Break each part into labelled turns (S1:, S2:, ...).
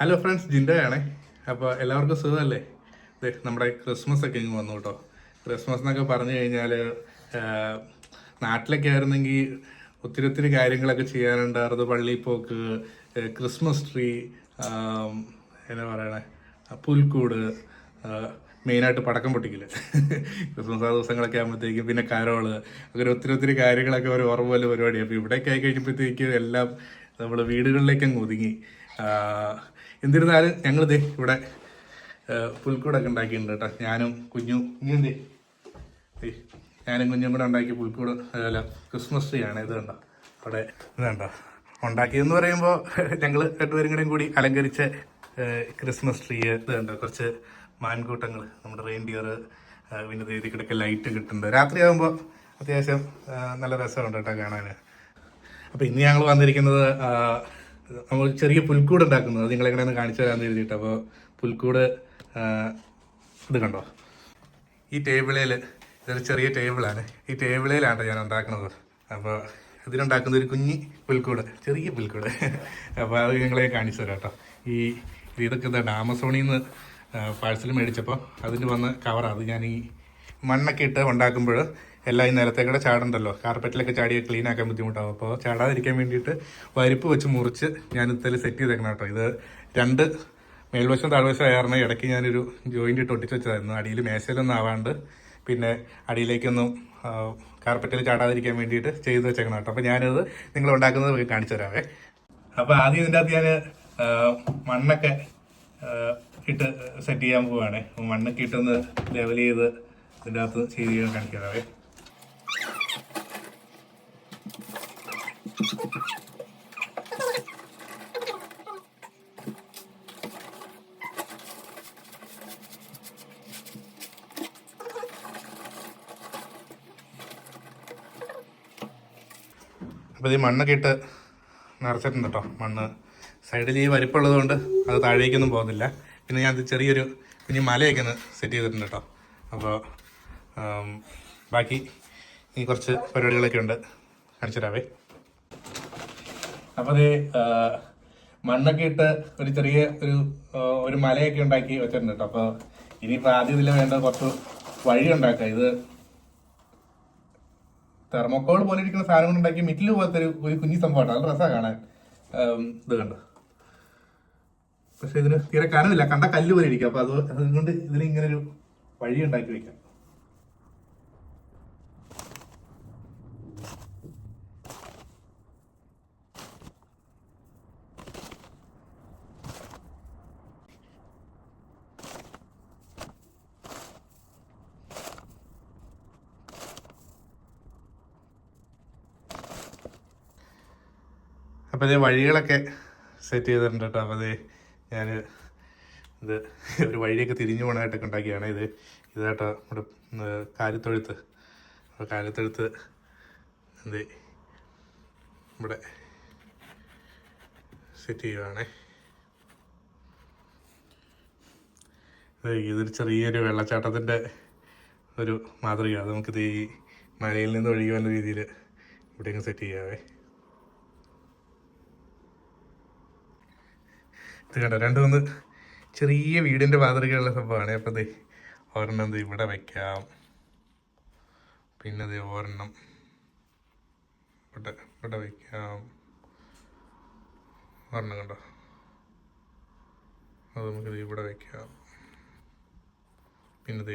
S1: Hello friends ജിൻഡയാണേ. അപ്പോൾ എല്ലാവർക്കും സുഖമല്ലേ? ദേ നമ്മുടെ ക്രിസ്മസ് ഒക്കെ ഇങ്ങ് വന്നു കേട്ടോ. ക്രിസ്മസ് എന്നൊക്കെ പറഞ്ഞു കഴിഞ്ഞാൽ നാട്ടിലൊക്കെ ആയിരുന്നെങ്കിൽ ഒത്തിരി ഒത്തിരി കാര്യങ്ങളൊക്കെ ചെയ്യാനുണ്ടായിരുന്നു പള്ളിയിൽ പോക്ക് ക്രിസ്മസ് ട്രീ എന്നാ പറയണേ? പുൽക്കൂട് മെയിനായിട്ട് പടക്കം പൊട്ടിക്കില്ല ക്രിസ്മസ് ആ ദിവസങ്ങളൊക്കെ ആകുമ്പോഴത്തേക്കും പിന്നെ കരോൾ അങ്ങനെ ഒത്തിരി ഒത്തിരി കാര്യങ്ങളൊക്കെ ഒരു ഓർമ്മ പോലെ പരിപാടിയാണ് അപ്പോൾ ഇവിടെയൊക്കെ ആയി കഴിഞ്ഞപ്പോഴത്തേക്കും എല്ലാം നമ്മൾ വീടുകളിലേക്കങ്ങ് ഒതുങ്ങി. എന്നിരുന്നാലും ഞങ്ങൾ ദേ ഇവിടെ പുൽക്കൂടൊക്കെ ഉണ്ടാക്കിയിട്ടുണ്ട് കേട്ടോ. ഞാനും കുഞ്ഞു ഇങ്ങനെ ഞാനും കുഞ്ഞും കൂടെ ഉണ്ടാക്കിയ പുൽക്കൂട് അല്ല ക്രിസ്മസ് ട്രീ ആണ്. ഇത് കണ്ടോ? അവിടെ ഇത് കണ്ടോ? ഉണ്ടാക്കിയെന്ന് പറയുമ്പോൾ ഞങ്ങൾ രണ്ടുപേരും കൂടെയും കൂടി അലങ്കരിച്ച ക്രിസ്മസ് ട്രീ ഇത് കണ്ടോ? കുറച്ച് മാൻകൂട്ടങ്ങൾ നമ്മുടെ റെയിൻഡിയർ പിന്നെ ദേ കിടക്കെ ലൈറ്റ് കിട്ടുന്നുണ്ട്. രാത്രിയാകുമ്പോൾ അത്യാവശ്യം നല്ല രസമുണ്ട് കേട്ടോ കാണാൻ അപ്പോൾ ഇന്ന് ഞങ്ങൾ വന്നിരിക്കുന്നത് നമ്മൾ ചെറിയ പുൽക്കൂട് ഉണ്ടാക്കുന്നത് അത് ഒന്ന് കാണിച്ചു തരാമെന്ന് എഴുതിയിട്ട്. അപ്പോൾ പുൽക്കൂട് ഇത് കണ്ടോ? ഈ ടേബിളിൽ ഇതൊരു ചെറിയ ടേബിളാണ്. ഈ ടേബിളിലാണ് ഞാൻ ഉണ്ടാക്കുന്നത്. അപ്പോൾ ഇതിനുണ്ടാക്കുന്ന ഒരു കുഞ്ഞി പുൽക്കൂട് ചെറിയ പുൽക്കൂട്. അപ്പോൾ അത് നിങ്ങളെ കാണിച്ചു തരാം കേട്ടോ. ഈ ഇത് ഇതൊക്കെ എന്താണ് ആമസോണിൽ നിന്ന് പാഴ്സൽ മേടിച്ചപ്പോൾ അതിന് വന്ന കവറാണ് അത് ഞാൻ ഈ മണ്ണൊക്കെ ഇട്ട് ഉണ്ടാക്കുമ്പോൾ എല്ലാം ഈ നിലത്തേക്കൂടെ ചാടണ്ടല്ലോ? കാർപ്പറ്റിലൊക്കെ ചാടിയ ക്ലീൻ ആക്കാൻ ബുദ്ധിമുട്ടാവും. അപ്പോൾ ചാടാതിരിക്കാൻ വേണ്ടിയിട്ട് വരിപ്പ് വെച്ച് മുറിച്ച് ഞാൻ ഇതിൽ സെറ്റ് ചെയ്തേക്കണം കേട്ടോ. ഇത് രണ്ട് മേൽവശം താഴ്വശം ആയിരുന്ന ഇടയ്ക്ക് ഞാനൊരു ജോയിന്റ് ഇട്ട് ഒട്ടിച്ച് വെച്ചതായിരുന്നു. അടിയിൽ മേശയിലൊന്നും ആവാണ്ട് പിന്നെ അടിയിലേക്കൊന്നും കാർപ്പറ്റിൽ ചാടാതിരിക്കാൻ വേണ്ടിയിട്ട് ചെയ്ത് വെച്ചേക്കണം കേട്ടോ. അപ്പോൾ ഞാനത് നിങ്ങൾ ഉണ്ടാക്കുന്നത് കാണിച്ചു തരാവേ. അപ്പോൾ ആദ്യം ഇതിന്റെ അകത്ത് ഞാൻ മണ്ണൊക്കെ ഇട്ട് സെറ്റ് ചെയ്യാൻ പോവുകയാണ് മണ്ണൊക്കെ ഇട്ടൊന്ന് ലെവൽ ചെയ്ത് ഇതിന്റെ അകത്ത് ചെയ്ത് കാണിച്ചു അപ്പോൾ ഈ മണ്ണൊക്കെ ഇട്ട് നിറച്ചിട്ടുണ്ട് കേട്ടോ. മണ്ണ്. സൈഡിൽ ഈ വരിപ്പുള്ളത് കൊണ്ട് അത് താഴേക്കൊന്നും പോകുന്നില്ല. പിന്നെ ഞാൻ ചെറിയൊരു കുഞ്ഞു മലയൊക്കെ ഒന്ന് സെറ്റ് ചെയ്തിട്ടുണ്ട് കേട്ടോ. അപ്പോൾ ബാക്കി ഈ കുറച്ച് പരിപാടികളൊക്കെ ഉണ്ട്. കാണിച്ചു തരാവേ. അപ്പോൾ അത് മണ്ണൊക്കെ ഇട്ട് ഒരു ചെറിയ ഒരു ഒരു മലയൊക്കെ ഉണ്ടാക്കി വെച്ചിട്ടുണ്ട് കേട്ടോ അപ്പോൾ ഇനിയിപ്പോൾ ആദ്യം ഇതിൽ വേണ്ട കുറച്ച് വഴി ഉണ്ടാക്കാം. ഇത് തെർമോക്കോൾ പോലെ ഇരിക്കുന്ന സാധനം ഉണ്ടാക്കി മിറ്റിൽ പോലത്തെ ഒരു ഒരു കുഞ്ഞി സംഭവമാണ് നല്ല രസമാണ് കാണാൻ. ഇത് കണ്ടോ? പക്ഷെ ഇതിന് തീരെ കനമില്ല കണ്ട കല്ല് പോലെ ഇരിക്കും. അപ്പൊ അത് അതുകൊണ്ട് ഇതിന് ഇങ്ങനെ ഒരു വഴി ഉണ്ടാക്കി വെക്കാം. അപ്പോൾ ഇത് വഴികളൊക്കെ സെറ്റ് ചെയ്തിട്ടുണ്ട് കേട്ടോ. അപ്പോൾ ഇത് ഞാൻ ഇത് ഒരു വഴിയൊക്കെ തിരിഞ്ഞു പോകണമായിട്ടൊക്കെ ഉണ്ടാക്കിയാണ്. ഇത് ഇതാട്ടോ നമ്മുടെ കാലിത്തൊഴുത്ത്. കാലിത്തൊഴുത്ത് എന്ത് ഇവിടെ സെറ്റ് ചെയ്യുവാണേ. ഇത് ഇതൊരു ചെറിയൊരു വെള്ളച്ചാട്ടത്തിന്റെ ഒരു മാതൃക നമുക്കിത് ഈ മലയിൽ നിന്ന് ഒഴുകി വന്ന രീതിയിൽ ഇവിടെയൊക്കെ സെറ്റ് ചെയ്യാവേ. ഇത് കണ്ടോ? രണ്ട് മൂന്ന് ചെറിയ വീടിന്റെ മാതൃകയുള്ള സംഭവമാണ്. അപ്പം ദേ ഒരെണ്ണം ദേ ഇവിടെ വയ്ക്കാം പിന്നെ ദേ ഒരെണ്ണം ഇവിടെ ഇവിടെ വയ്ക്കാം ഒരെണ്ണം കണ്ടോ? അത് നമുക്കിത് ഇവിടെ വയ്ക്കാം പിന്നെ ഇത്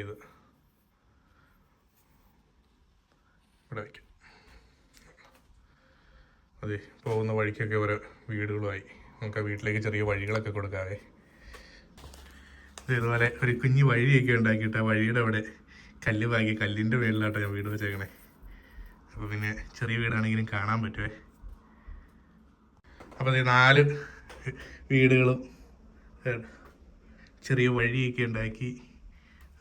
S1: ഇവിടെ വയ്ക്കാം അതെ പോകുന്ന വഴിക്കൊക്കെ ഓരോ വീടുകളുമായി നമുക്ക് വീട്ടിലേക്ക് ചെറിയ വഴികളൊക്കെ കൊടുക്കാവേ. ഇത് ഇതുപോലെ ഒരു കുഞ്ഞു വഴിയൊക്കെ ഉണ്ടാക്കിയിട്ട് ആ വഴിയുടെ അവിടെ കല്ല് വാങ്ങി കല്ലിന്റെ മേളിലാട്ടോ ഞാൻ വീട് വെച്ചേക്കണേ. അപ്പോൾ പിന്നെ ചെറിയ വീടാണെങ്കിലും കാണാൻ പറ്റുമേ അപ്പോൾ ഈ നാല് വീടുകളും ചെറിയ വഴിയൊക്കെ ഉണ്ടാക്കി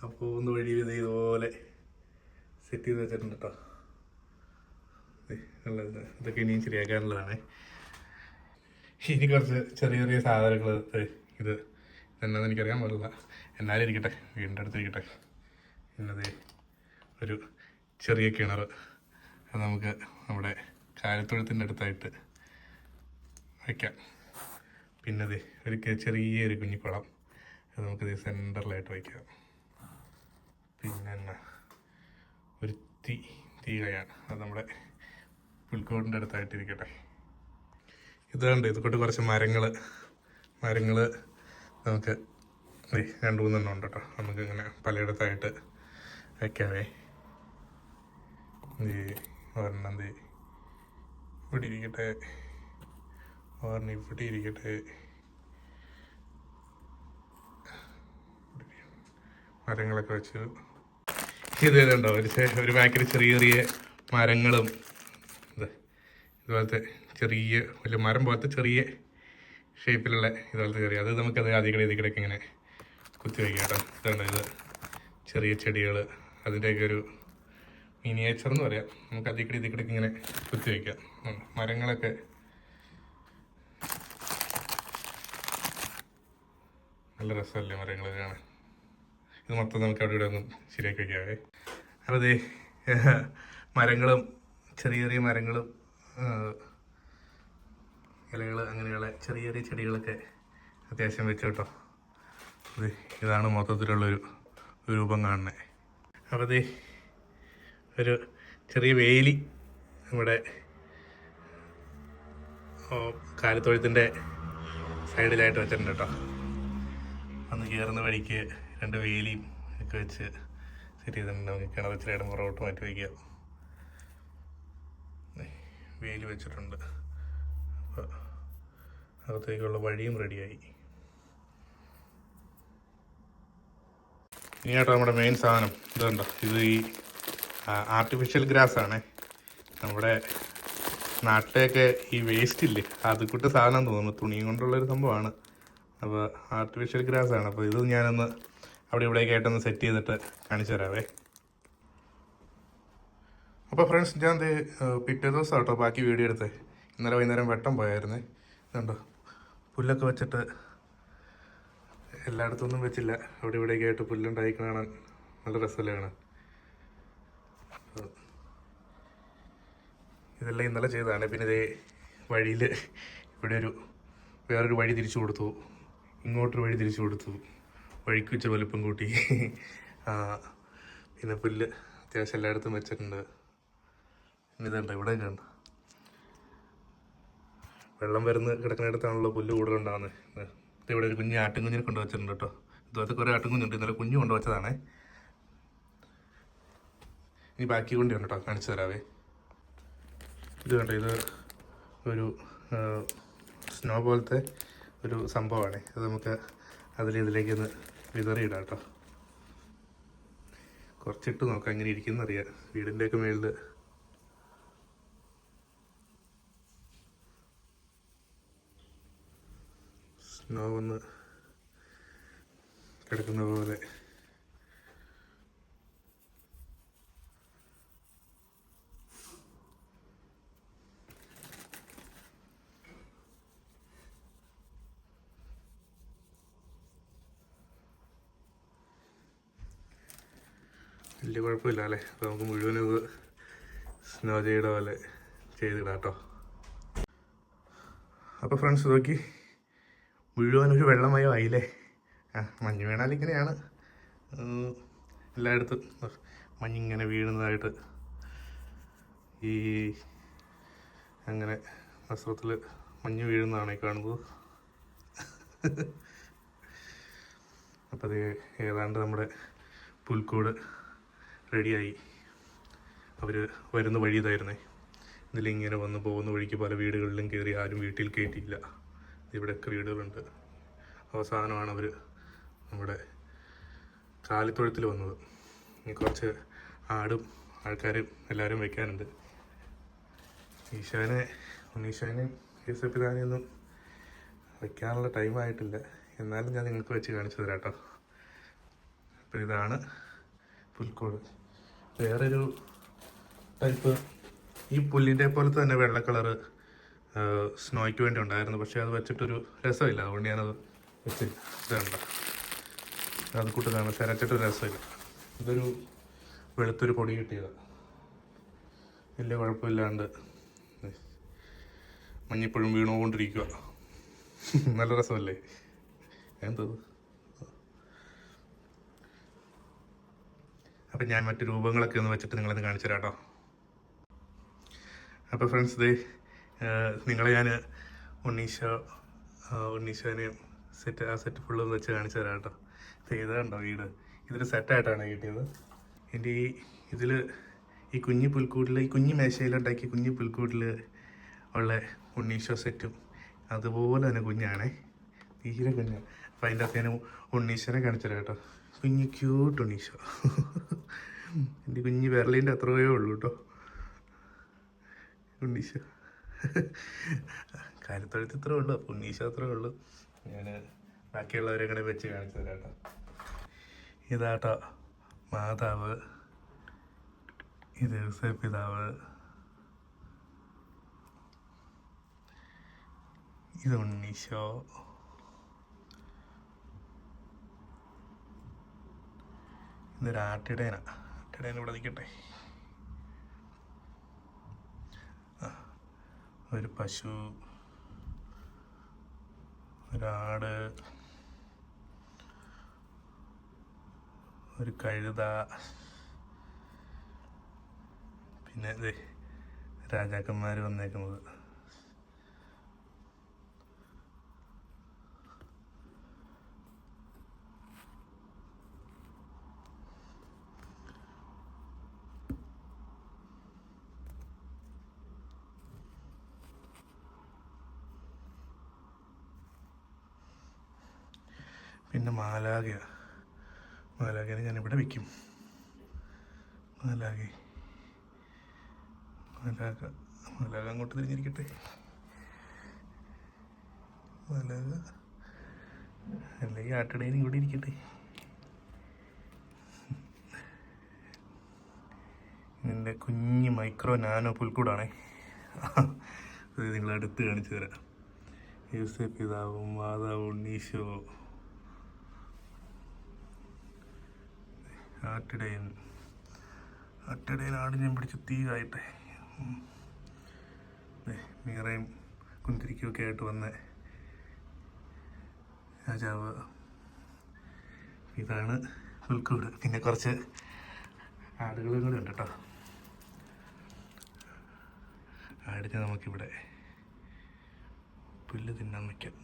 S1: ആ പോകുന്ന വഴി ഇത് ഇതുപോലെ സെറ്റ് ചെയ്ത് വെച്ചിട്ടുണ്ട് കേട്ടോ ഇതൊക്കെ ഇനിയും ശരിയാക്കാനുള്ളതാണ്. ഇനി കുറച്ച് ചെറിയ ചെറിയ സാധനങ്ങൾ ഇത് എന്നാന്ന് എനിക്കറിയാൻ പാടില്ല. എന്നാലും ഇരിക്കട്ടെ വീടിന്റെ അടുത്തിരിക്കട്ടെ എന്നത് ഒരു ചെറിയ കിണർ അത് നമുക്ക് നമ്മുടെ കാലത്തൊഴുത്തിന്റെ അടുത്തായിട്ട് വയ്ക്കാം. പിന്നെ ദേ ഒരു ചെറിയൊരു കുഞ്ഞിക്കുളം അത് നമുക്കിത് സെന്ററിലായിട്ട് വയ്ക്കാം. പിന്നെ ഒരു തീ തീ കയാണ്. അത് നമ്മുടെ പുൽക്കോടിന്റെ അടുത്തായിട്ടിരിക്കട്ടെ ഇതുണ്ട് ഇത് കൊണ്ട് കുറച്ച് മരങ്ങൾ മരങ്ങൾ നമുക്ക് രണ്ടു മൂന്നെണ്ണം ഉണ്ട് കേട്ടോ. നമുക്ക് ഇങ്ങനെ പലയിടത്തായിട്ട് വയ്ക്കാവേ ഈ ഒരെണ്ണം ദേ ഇവിടെ ഇരിക്കട്ടെ. ഒരെണ്ണം ഇവിടെ ഇരിക്കട്ടെ. മരങ്ങളൊക്കെ വെച്ച് ഇത് ഇതുണ്ടോ. ഒരു ഒരു ബാക്കിൽ ചെറിയ ചെറിയ മരങ്ങളും ഇതുപോലത്തെ ചെറിയ വലിയ മരം പോലത്തെ ചെറിയ ഷേപ്പിലുള്ള ഇതുപോലത്തെ ചെറിയ അത് നമുക്കത് അതിക്കടെ ഇതിക്കടൊക്കെ ഇങ്ങനെ കുത്തി വയ്ക്കാം ഇത് ചെറിയ ചെടികൾ അതിന്റെയൊക്കെ ഒരു മിനിയേച്ചർ എന്ന് പറയാം. നമുക്ക് അതിക്കടി ഇതിക്കടൊക്കെ ഇങ്ങനെ കുത്തി വയ്ക്കാം. മരങ്ങളൊക്കെ നല്ല രസമല്ലേ മരങ്ങൾ ഇത് മൊത്തം നമുക്ക് അവിടെ ഇവിടെ ഒന്നും ശരിയാക്കി വയ്ക്കാവേ. ദേ മരങ്ങളും ചെറിയ ചെറിയ മരങ്ങളും ഇലകൾ അങ്ങനെയുള്ള ചെറിയ ചെറിയ ചെടികളൊക്കെ അത്യാവശ്യം വെച്ച് കേട്ടോ. അത് ഇതാണ് മൊത്തത്തിലുള്ളൊരു രൂപം കാണുന്നത് അപ്പോൾ ദേ ഒരു ചെറിയ വേലി നമ്മുടെ കാലിത്തൊഴുത്തിന്റെ സൈഡിലായിട്ട് വെച്ചിട്ടുണ്ട് കേട്ടോ. അന്ന് കയറുന്ന വഴിക്ക് രണ്ട് വേലിയും ഒക്കെ വെച്ച് സെറ്റ് ചെയ്തിട്ടുണ്ട്. നമുക്ക് കിണറച്ചിലായിട്ട് പുറകോട്ട് മാറ്റി വയ്ക്കുക വേലി വെച്ചിട്ടുണ്ട്. അപ്പോൾ അകത്തേക്കുള്ള വഴിയും റെഡിയായി. ഇനി കേട്ടോ നമ്മുടെ മെയിൻ സാധനം. ഇതുണ്ടോ? ഇത് ഈ ആർട്ടിഫിഷ്യൽ ഗ്രാസ് ആണ്. നമ്മുടെ നാട്ടിലെയൊക്കെ ഈ വേസ്റ്റ് ഇല്ലേ? അത് കൂട്ട് സാധനം തോന്നുന്നു. തുണിയും കൊണ്ടുള്ളൊരു സംഭവമാണ്. അപ്പോൾ ആർട്ടിഫിഷ്യൽ ഗ്രാസ് ആണ്. അപ്പോൾ ഇത് ഞാനൊന്ന് അവിടെ ഇവിടെയൊക്കെ ആയിട്ടൊന്ന് സെറ്റ് ചെയ്തിട്ട് കാണിച്ചു തരാവേ അപ്പോൾ ഫ്രണ്ട്സ് ഞാൻ ഇത് പിറ്റേ ദിവസം കേട്ടോ ബാക്കി വീഡിയോ എടുത്തേ. ഇന്നലെ വൈകുന്നേരം വെട്ടം പോയായിരുന്നേ. ഇതുണ്ടോ പുല്ലൊക്കെ വെച്ചിട്ട് എല്ലായിടത്തൊന്നും വെച്ചില്ല. അവിടെ ഇവിടെയൊക്കെ ആയിട്ട് പുല്ലുണ്ടായി കാണാൻ നല്ല രസമല്ലേ കാണാൻ. ഇതെല്ലാം ഇന്നലെ ചെയ്തതാണ്. പിന്നെ ഇതേ വഴിയിൽ ഇവിടെ ഒരു വേറൊരു വഴി തിരിച്ചു കൊടുത്തു. ഇങ്ങോട്ടൊരു വഴി തിരിച്ചു കൊടുത്തു. വഴിക്ക് വെച്ച് വലുപ്പം കൂട്ടി. പിന്നെ പുല്ല് അത്യാവശ്യം എല്ലായിടത്തും വെച്ചിട്ടുണ്ട്. ഇതുണ്ട് ഇവിടെ കണ്ട വെള്ളം വരുന്ന കിടക്കുന്നിടത്താണല്ലോ പുല്ല് കൂടുതൽ ഉണ്ടാകുന്നത് ഇവിടെ ഒരു കുഞ്ഞ് ആട്ടും കുഞ്ഞിനെ കൊണ്ടുവച്ചിട്ടുണ്ട് കേട്ടോ. ഇതുപോലത്തെ കുറേ ആട്ടുംകുഞ്ഞുണ്ട്. ഇന്നലെ കുഞ്ഞു കൊണ്ട് വെച്ചതാണേ. ഇനി ബാക്കി കൊണ്ട് കേട്ടോ കാണിച്ചു തരാവേ. ഇത് കണ്ടോ ഇത് ഒരു സ്നോ പോലത്തെ ഒരു സംഭവമാണ്. അത് നമുക്ക് അതിൽ ഇതിലേക്ക് ഒന്ന് വിതറിയിടാം കേട്ടോ. കുറച്ചിട്ട് നോക്കാം എങ്ങനെ ഇരിക്കുന്നറിയാം വീടിന്റെയൊക്കെ മേളിൽ സ്നോ ഒന്ന് കിടക്കുന്ന പോലെ. വലിയ കുഴപ്പമില്ല അല്ലേ? അപ്പോൾ നമുക്ക് മുഴുവനും ഇത് സ്നോ ചെയ്ത പോലെ ചെയ്തിടാം കേട്ടോ. അപ്പോൾ ഫ്രണ്ട്സ് നോക്കി. മുഴുവൻ ഒരു വെള്ളമയോ ആയില്ലേ? ആ മഞ്ഞ് വീണാൽ ഇങ്ങനെയാണ്. എല്ലായിടത്തും മഞ്ഞിങ്ങനെ വീഴുന്നതായിട്ട് ഈ അങ്ങനെ വസ്ത്രത്തിൽ മഞ്ഞ് വീഴുന്നതാണ് ഈ കാണുന്നത്. അപ്പോൾ അത് ഏതാണ്ട് നമ്മുടെ പുൽക്കൂട് റെഡിയായി. അവർ വരുന്ന വഴി ഇതായിരുന്നേ ഇതിലിങ്ങനെ വന്ന് പോകുന്ന വഴിക്ക് പല വീടുകളിലും കയറി ആരും വീട്ടിൽ കയറ്റിയില്ല ഇവിടെയൊക്കെ വീടുകളുണ്ട് അവസാനമാണ് അവർ നമ്മുടെ കാലിത്തൊഴുത്തിൽ വന്നത്. ഇനി കുറച്ച് ആടും ആൾക്കാരും എല്ലാവരും വെക്കാനുണ്ട്. ഈശോനെ ഉണ്ണീശോനെയും യേശുപിതാനെയൊന്നും വയ്ക്കാനുള്ള ടൈം ആയിട്ടില്ല. എന്നാലും ഞാൻ നിങ്ങൾക്ക് വെച്ച് കാണിച്ചു തരാം കേട്ടോ. അപ്പോൾ ഇതാണ് പുൽക്കോട്. വേറൊരു ടൈപ്പ് ഈ പുല്ലിന്റെ പോലത്തെ തന്നെ വെള്ള കളറ് സ്നോയ്ക്ക് വേണ്ടി ഉണ്ടായിരുന്നു. പക്ഷേ അത് വെച്ചിട്ടൊരു രസമില്ല. അതുകൊണ്ട് ഞാനത് വെച്ച് ഇതുണ്ട്. അത് കൂട്ടതാണ് അരച്ചിട്ടൊരു രസമില്ല. ഇതൊരു വെളുത്തൊരു പൊടി കിട്ടിയതാണ് വലിയ കുഴപ്പമില്ലാണ്ട് മഞ്ഞിപ്പോഴും വീണുകൊണ്ടിരിക്കുക നല്ല രസമല്ലേ? എന്തത് അപ്പം ഞാൻ മറ്റു രൂപങ്ങളൊക്കെ ഒന്ന് വെച്ചിട്ട് നിങ്ങളൊന്ന് കാണിച്ചു തരാം കേട്ടോ. അപ്പോൾ ഫ്രണ്ട്സ് ദേ നിങ്ങളെ ഞാൻ ഉണ്ണീശോ ഉണ്ണീശോനെ സെറ്റ് ആ സെറ്റ് ഫുള്ള് വെച്ച് കാണിച്ചു തരാം കേട്ടോ. ഇത് ഇതാണ്ടോ വീട്? ഇതൊരു സെറ്റായിട്ടാണ് കിട്ടിയത്. എന്റെ ഈ ഇതിൽ ഈ കുഞ്ഞു പുൽക്കൂട്ടിൽ ഈ കുഞ്ഞു മേശയിലുണ്ടാക്കിയ കുഞ്ഞു പുൽക്കൂട്ടിൽ ഉള്ള ഉണ്ണീശോ സെറ്റും അതുപോലെ തന്നെ കുഞ്ഞാണേ. തീരെ കുഞ്ഞ്. അപ്പം അതിന്റെ അകത്ത് ഉണ്ണീശോനെ കാണിച്ചു തരാം കേട്ടോ. കുഞ്ഞു ക്യൂട്ട് ഉണ്ണീശോ. എന്റെ കുഞ്ഞ് വിരലിന്റെ അത്രയേ ഉള്ളൂ കേട്ടോ. ഉണ്ണീശോ. കാര്യത്തൊഴുത്ത് ഇത്രേ ഉള്ളൂ. ഉണ്ണീശോ അത്രേ ഉള്ളൂ. ഞാൻ ബാക്കിയുള്ളവരെ കൂടെ വെച്ച് കാണിച്ചു തരാം കേട്ടോ. ഇതാട്ടോ മാതാവ്. ഇത് പിതാവ്. ഇത് ഉണ്ണീശോ. ഇതൊരു ആട്ടിടേന ആട്ടിടേന ഇവിടെ നിൽക്കട്ടെ. ഒരു പശു ഒരാട് ഒരു കഴുത പിന്നെ രാജാക്കന്മാർ വന്നേക്കുന്നത്. പിന്നെ മാലാക മാലാകനെ ഞാൻ ഇവിടെ വെക്കും. മാലാക മാലാക മാലാക അങ്ങോട്ട് തിരിഞ്ഞിരിക്കട്ടെ. മാലാക അല്ലെങ്കിൽ ആട്ടിടയിൽ ഇവിടെ ഇരിക്കട്ടെ. നിന്റെ കുഞ്ഞ് മൈക്രോ നാനോ പുൽക്കൂടാണേ. അത് നിങ്ങൾ അടുത്ത് കാണിച്ചു തരാം. യൂസഫ് പിതാവും മാതാവും ഉണ്ണീശോ ആട്ടിടയൻ ആട്ടിടയൻ ഞാൻ പിടിച്ച് തീ കായട്ടെ മീറയും കുന്തിരിക്കുമൊക്കെ ആയിട്ട് വന്ന രാജാവ്. ഇതാണ് പുൽക്കൂട്. പിന്നെ കുറച്ച് ആടുകളും കൂടെ ഉണ്ട് കേട്ടോ. ആടിനെ നമുക്കിവിടെ പുല്ല് തിന്നാൻ വയ്ക്കാം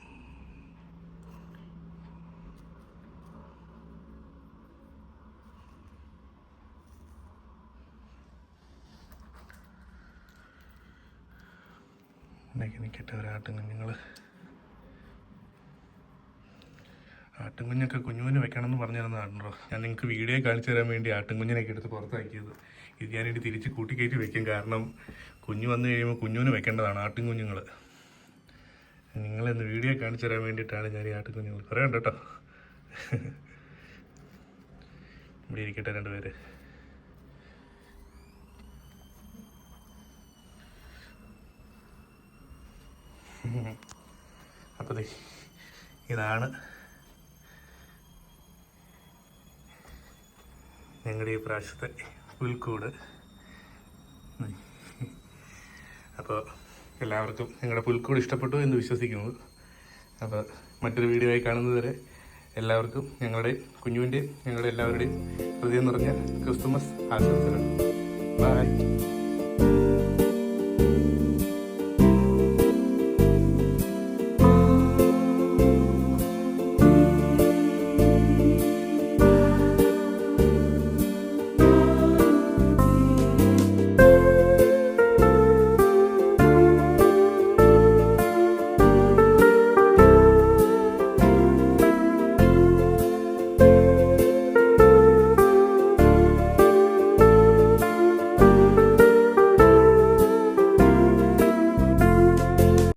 S1: ഇന്നേക്ക് ഒരു ആട്ടുകുഞ്ഞുങ്ങൾ ആട്ടുംകുഞ്ഞൊക്കെ കുഞ്ഞുകുഞ്ഞ് വെക്കണമെന്ന് പറഞ്ഞിരുന്നതാണല്ലോ ഞാൻ നിങ്ങൾക്ക് വീഡിയോ കാണിച്ചു തരാൻ വേണ്ടി ആട്ടുംകുഞ്ഞിനൊക്കെ എടുത്ത് പുറത്താക്കിയത്. ഇത് ഞാനിത് തിരിച്ച് കൂട്ടിക്കയറ്റി വെക്കും. കാരണം കുഞ്ഞു വന്നു കഴിയുമ്പോൾ കുഞ്ഞുവിന് വെക്കേണ്ടതാണ് ആട്ടുംകുഞ്ഞുങ്ങൾ നിങ്ങളെന്ന് വീഡിയോ കാണിച്ചു തരാൻ വേണ്ടിയിട്ടാണ് ഞാൻ ഈ ആട്ടുംകുഞ്ഞുങ്ങൾ കുറേ ഉണ്ട് കേട്ടോ. ഇവിടെ ഇരിക്കട്ടെ രണ്ടുപേര്. അപ്പോൾ ഇതാണ് ഞങ്ങളുടെ ഈ പ്രാവശ്യത്തെ പുൽക്കൂട്. അപ്പോൾ എല്ലാവർക്കും ഞങ്ങളുടെ പുൽക്കൂട് ഇഷ്ടപ്പെട്ടു എന്ന് വിശ്വസിക്കുന്നു. അപ്പോൾ മറ്റൊരു വീഡിയോ ആയി കാണുന്നതുവരെ എല്ലാവർക്കും ഞങ്ങളുടെ കുഞ്ഞുവിന്റെയും ഞങ്ങളുടെ എല്ലാവരുടെയും ഹൃദയം നിറഞ്ഞ ക്രിസ്തുമസ് ആശംസകൾ. ബൈ